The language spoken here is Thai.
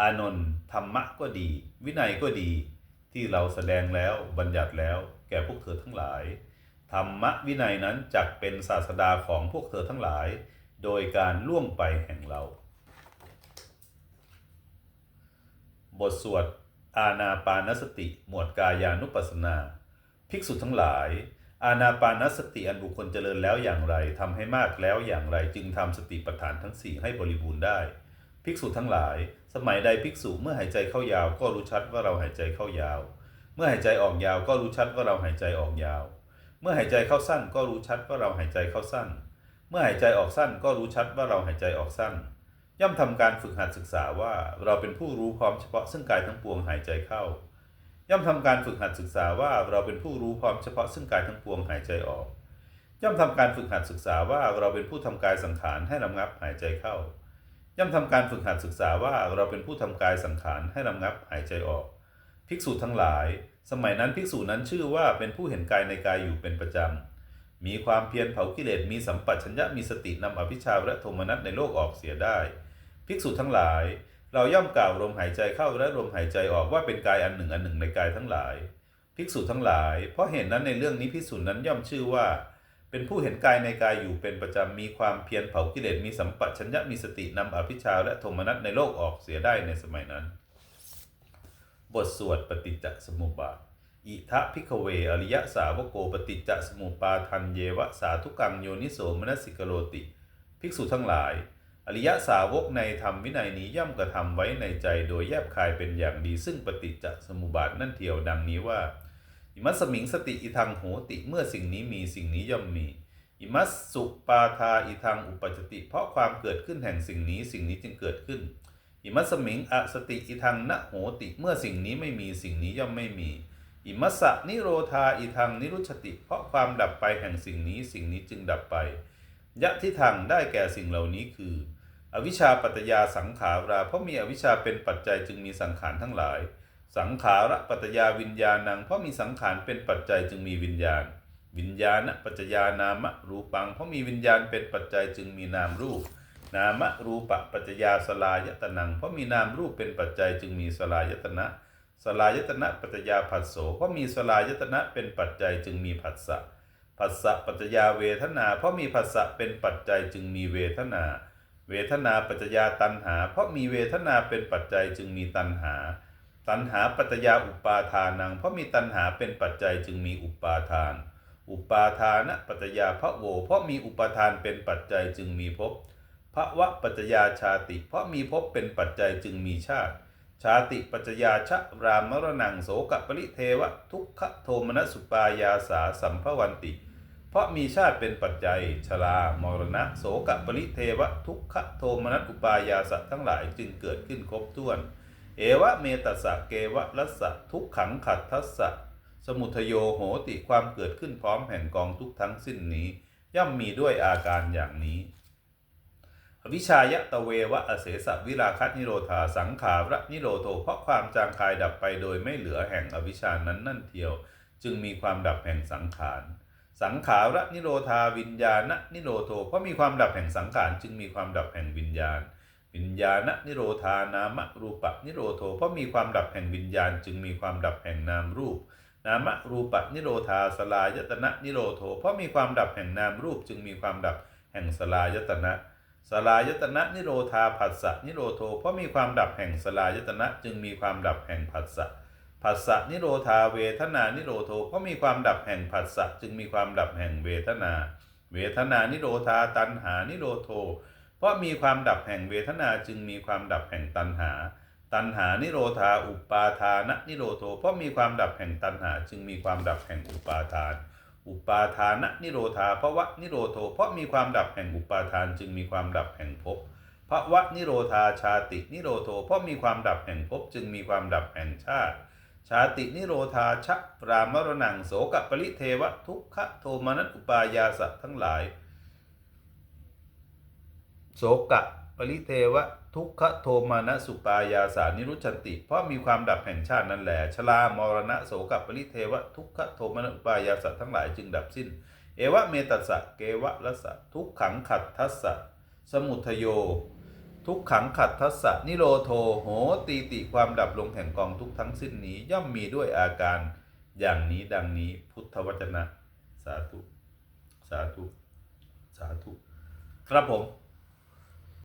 อานนท์ธรรมะก็ดี วินัยก็ดี ที่เราแสดงแล้วบัญญัติแล้ว แก่พวกเธอทั้งหลาย ธรรมะวินัยนั้นจักเป็นศาสดาของพวกเธอทั้งหลาย โดยการล่วงไปแห่งเรา บทสวดอาณาปานสติ หมวดกายานุปัสสนา ภิกษุทั้งหลาย อาณาปานสติอันบุคคลเจริญแล้วอย่างไรทำให้มากแล้วอย่างไรจึงทำสติปัฏฐานทั้งสี่ให้บริบูรณ์ได้ ภิกษุทั้งหลาย สมัยใดภิกษุเมื่อหายใจเข้ายาว ก็รู้ชัดว่าเราหายใจเข้ายาว เมื่อหายใจออกยาวก็รู้ชัดว่าเราหายใจออกยาว เมื่อหายใจเข้าสั้นก็รู้ชัดว่าเราหายใจเข้าสั้น เมื่อหายใจออกสั้นก็รู้ชัดว่าเราหายใจออกสั้น ย่อมทำการฝึกหัดศึกษาว่าเราเป็นผู้รู้พร้อมเฉพาะซึ่งกายทั้งปวงหายใจเข้า ย่อมทำการฝึกหัดศึกษาว่าเราเป็นผู้รู้พร้อมเฉพาะซึ่งกายทั้งปวงหายใจออก ย่อมทำการฝึกหัดศึกษาว่าเราเป็นผู้ทำกายสังขารให้ระงับหายใจเข้า ย่อมทำการฝึกหัดศึกษาว่าเราเป็นผู้ทำกายสังขารให้ระงับหายใจออก ภิกษุทั้งหลาย สมัยนั้นภิกษุนั้นชื่อว่าเป็นผู้เห็นกายในกายอยู่เป็นประจำ มีความเพียรเผากิเลสมีสัมปัชัญญะมีสตินำอภิชาและโทมนัสในโลกออกเสียได้ ภิกษุทั้งหลาย เราย่อมกล่าวลมหายใจเข้าและลมหายใจออกว่าเป็นกายอันหนึ่งอันหนึ่งในกายทั้งหลาย ภิกษุทั้งหลาย เพราะเห็นนั้นในเรื่องนี้ภิกษุนั้นย่อมชื่อว่า เป็นผู้เห็นกายในกายอยู่เป็นประจำมีความเพียรเผากิเลสมีสัมปชัญญะมีสตินำอภิชาและโทมนัสในโลกออกเสียได้ในสมัยนั้น บทสวดปฏิจจสมุปบาท อิทะพิกเว อริยสาวโกปฏิจจสมุปปาทันเยวะสาธุกังโยนิโสมนสิกโรติ ภิกษุทั้งหลาย อริยสาวกในธรรมวินัยนี้ย่อมกระทำไว้ในใจโดยแยบคายเป็นอย่างดีซึ่งปฏิจจสมุปบาทนั่นเทียวดังนี้ว่า อิมัสมิงสติอิทังโหติเมื่อสิ่งนี้มีสิ่งนี้ย่อมมี อิมัสสุปาทาอิทังอุปจติ เพราะความเกิดขึ้นแห่งสิ่งนี้สิ่งนี้จึงเกิดขึ้น อิมัสมิงอสติอิทังนะโหติเมื่อสิ่งนี้ไม่มีสิ่งนี้ย่อมไม่มี อิมัสสะนิโรธาอิทังนิรุชติ เพราะความดับไปแห่งสิ่งนี้สิ่งนี้จึงดับไป ยะที่ทางได้แก่สิ่งเหล่านี้คือ อวิชชาปัจจยาสังขารา เพราะมีอวิชชาเป็นปัจจัยจึงมีสังขารทั้งหลาย สังขาระปัจจยาวิญญาณัง เพราะมีสังขารเป็นปัจจัยจึงมีวิญญาณ วิญญาณปัจจยานามรูปัง เพราะมีวิญญาณเป็นปัจจัยจึงมีนามรูป นามรูปะปัจจยาสลายตนัง เพราะมีนามรูปเป็นปัจจัยจึงมีสลายตนะ สลายตนะปัจจยาผัสโสเพราะมีสลายตนะเป็นปัจจัยจึงมีผัสสะผัสสะปัจจยาเวทนา เพราะมีผัสสะเป็นปัจจัยจึงมีเวทนา เวทนาปัจจยาตัณหา เพราะมีเวทนาเป็นปัจจัยจึงมีตัณหา ตัณหาปัจจยาอุปาทานัง เพราะมีตัณหาเป็นปัจจัยจึงมีอุปาทาน อุปาทานะปัจจยาพระโว เพราะมีอุปาทานเป็นปัจจัยจึงมีภพภวะปัจจยาชาติ เพราะมีภพเป็นปัจจัยจึงมีชาติ ชาติปัจจยาชะรามรณังโสกปริเทวะ ทุกขโทมนัสสุปายาสาสัมภวันติ เพราะมีชาติเป็นปัจจัย ชรามรณะโสกปริเทวะ ทุกขโทมนัสอุปายาสะทั้งหลายจึงเกิดขึ้นครบถ้วน เอวะเมตัสสะเกวะลัสสะทุกขังขัดทัสสะสมุทโยโหติความเกิดขึ้นพร้อมแห่งกองทุกทั้งสิ้นนี้ ย่อมมีด้วยอาการอย่างนี้วิชายะตะเววะอเสสะวิราคัตนิโรธาสังขาระนิโรโทเพราะความจางคายดับไปโดยไม่เหลือแห่งอวิชานั้นนั่นเทียว จึงมีความดับแห่งสังขาร สังขาระนิโรธาวิญญาณนิโรโทเพราะมีความดับแห่งสังขารจึงมีความดับแห่งวิญญาณ วิญญาณนิโรธานามรูปะนิโรโทเพราะมีความดับแห่งวิญญาณจึงมีความดับแห่งนามรูป นามรูปะนิโรธาสลายตนะนิโรโทเพราะมีความดับแห่งนามรูปจึงมีความดับแห่งสลายตนะสลายตนะนิโรธาผัสสะนิโรโทเพราะมีความดับแห่งสลายตนะจึงมีความดับแห่งผัสสะผัสสะนิโรธาเวทนานิโรโทเพราะมีความดับแห่งผัสสะจึงมีความดับแห่งเวทนา เวทนานิโรธาตัณหานิโรโท เพราะมีความดับแห่งเวทนาจึงมีความดับแห่งตัณหา ตัณหานิโรธาอุปาทานนิโรโทเพราะมีความดับแห่งตัณหา จึงมีความดับแห่งอุปาทาน อุปาทานนิโรธาภวะนิโรโทเพราะมีความดับแห่งอุปาทาน จึงมีความดับแห่งภพภวะนิโรธาชาตินิโรโทเพราะมีความดับแห่งภพจึงมีความดับแห่งชาติ ชาตินิโรธาชะปรามรณังโสกปริเทวะทุกขโทมนัสอุปายาสะทั้งหลาย โสกะ ปริเทวะ ทุกขโทมานะสุปายาสานิรุชันติ เพราะมีความดับแห่งชาตินั่นแหละชรามรณะโสกะ ปริเทวะ ทุกขโทมานะอุปายาสะทั้งหลายจึงดับสิ้น เอวะเมตัสสะเกวะละสะทุกขังขัดทัสสะสมุทโย ทุกขังขัดทัสสะนิโรโทโหตีติความดับลงแห่งกองทุกทั้งสิ้นนี้ย่อมมีด้วยอาการอย่างนี้ดังนี้พุทธวจนะ สาธุ สาธุ สาธุ ครับผม